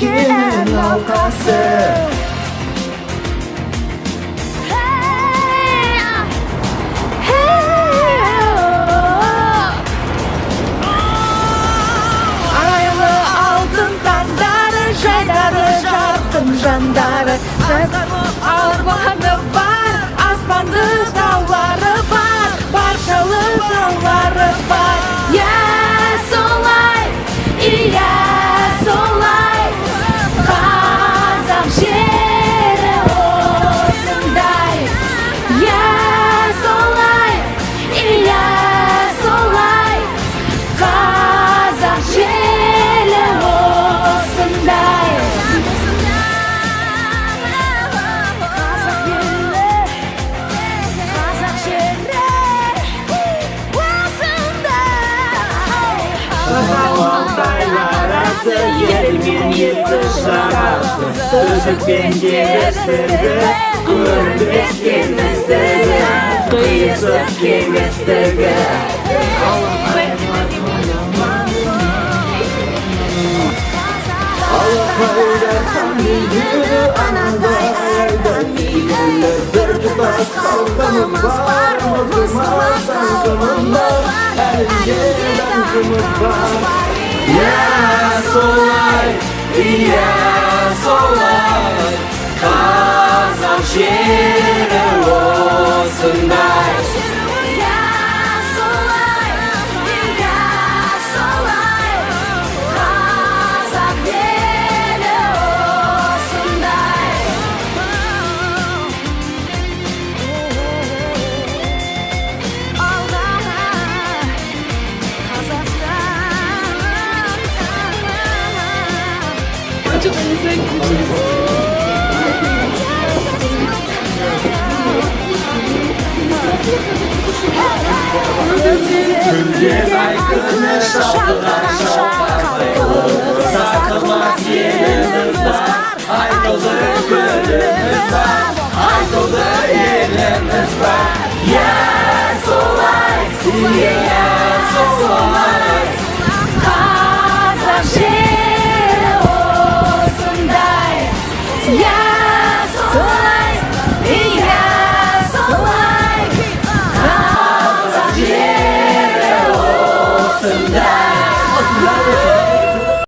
giden halkası. Hey, hey, Ayağımı altından darı Şeydarı jardım jandarı Daylarası yerimin yıkışlarası Sözü penceresidir Kurdu eskimizdir Kıyısız kimizdir Allah'tan yürü ananda erden yürü Bir tutas kalkanımız var Mızmaz kalkanım var Her yerden kımız var Ya solay, ya solay Kazan şehri olsun day Yes Kazakistan Günce aykırı şarkılar şarkılar Sakınmaz yerimiz var Aydolu gönlümüz var Aydolu yerimiz var Yes olay, yes olay Kazak